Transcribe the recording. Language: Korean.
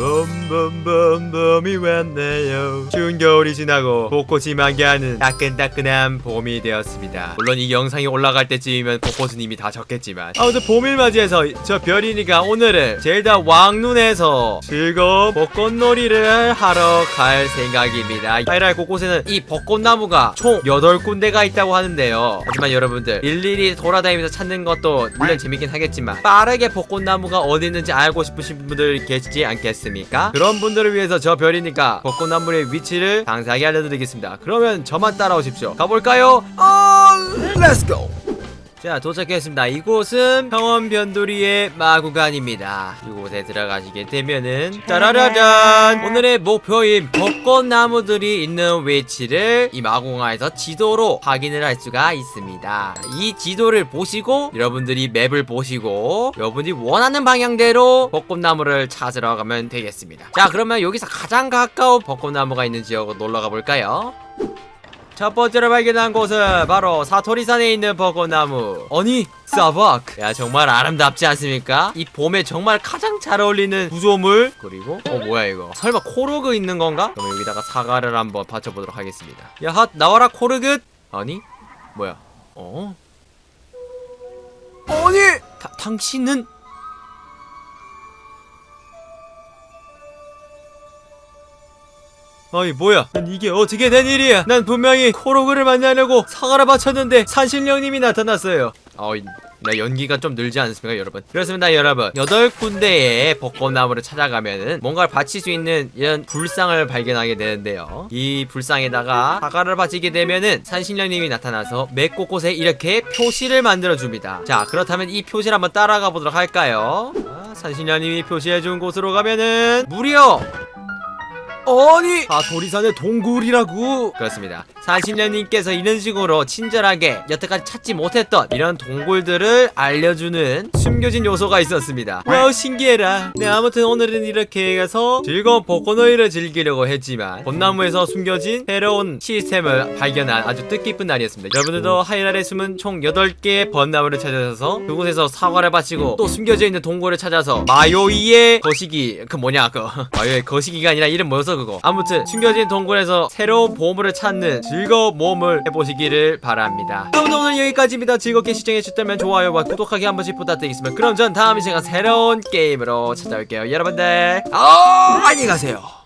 봄이 왔네요. 추운 겨울이 지나고 벚꽃이 만개하는 따끈따끈한 봄이 되었습니다. 물론 이 영상이 올라갈 때쯤이면 벚꽃은 이미 다 졌겠지만. 아무튼 봄을 맞이해서 저 별이니까 오늘은 젤다 왕눈에서 즐거운 벚꽃놀이를 하러 갈 생각입니다. 하이라이 곳곳에는 이 벚꽃나무가 총 8군데가 있다고 하는데요. 하지만 여러분들 일일이 돌아다니면서 찾는 것도 물론 재밌긴 하겠지만 빠르게 벚꽃나무가 어디 있는지 알고 싶으신 분들 계시지 않겠습니까? 그런 분들을 위해서 저 별이니까 벚꽃나무의 위치를 상세하게 알려드리겠습니다 그러면 저만 따라오십시오 가볼까요? 어, 렛츠고! 자 도착했습니다. 이곳은 평원변두리의 마구간입니다. 이곳에 들어가시게 되면은 짜라라란 오늘의 목표인 벚꽃나무들이 있는 위치를 이 마구간에서 지도로 확인을 할 수가 있습니다. 이 지도를 보시고 여러분들이 맵을 보시고 여러분이 원하는 방향대로 벚꽃나무를 찾으러 가면 되겠습니다. 자 그러면 여기서 가장 가까운 벚꽃나무가 있는 지역으로 놀러가 볼까요? 첫 번째로 발견한 곳은 바로 사토리산에 있는 벚꽃나무. 아니 사박 야 정말 아름답지 않습니까? 이 봄에 정말 가장 잘 어울리는 구조물. 그리고 어 뭐야 이거. 설마 코르그 있는 건가? 그럼 여기다가 사과를 한번 받쳐보도록 하겠습니다. 야핫 나와라 코르그. 아니 뭐야? 어? 아니! 다, 당신은 아이 뭐야? 난 이게 어떻게 된 일이야? 난 분명히 코로그를 만나려고 사과를 바쳤는데 산신령님이 나타났어요. 어이 나 연기가 좀 늘지 않습니까 여러분? 그렇습니다 여러분. 여덟 군데의 벚꽃나무를 찾아가면은 뭔가를 바칠 수 있는 이런 불상을 발견하게 되는데요. 이 불상에다가 사과를 바치게 되면은 산신령님이 나타나서 매 곳곳에 이렇게 표시를 만들어 줍니다. 자 그렇다면 이 표시를 한번 따라가 보도록 할까요? 아, 산신령님이 표시해준 곳으로 가면은 무려 아니! 아 도리산의 동굴이라고. 그렇습니다. 산신령님께서 이런 식으로 친절하게 여태까지 찾지 못했던 이런 동굴들을 알려주는 숨겨진 요소가 있었습니다. 와우 신기해라. 네 아무튼 오늘은 이렇게 해서 즐거운 벚꽃놀이를 즐기려고 했지만 벚나무에서 숨겨진 새로운 시스템을 발견한 아주 뜻깊은 날이었습니다. 여러분들도 하이날에 숨은 총 8개의 벚나무를 찾아서 그곳에서 사과를 바치고 또 숨겨져 있는 동굴을 찾아서 마요이의 거시기 그 뭐냐 그 마요이의 거시기가 아니라 이름 뭐였어 그거. 아무튼 숨겨진 동굴에서 새로운 보물을 찾는 즐거운 모험을 해보시기를 바랍니다. 여러분 오늘 여기까지입니다. 즐겁게 시청해주셨다면 좋아요와 구독하기 한 번씩 부탁드리겠습니다. 그럼 전 다음 시간 새로운 게임으로 찾아올게요. 여러분들 아 안녕히 가세요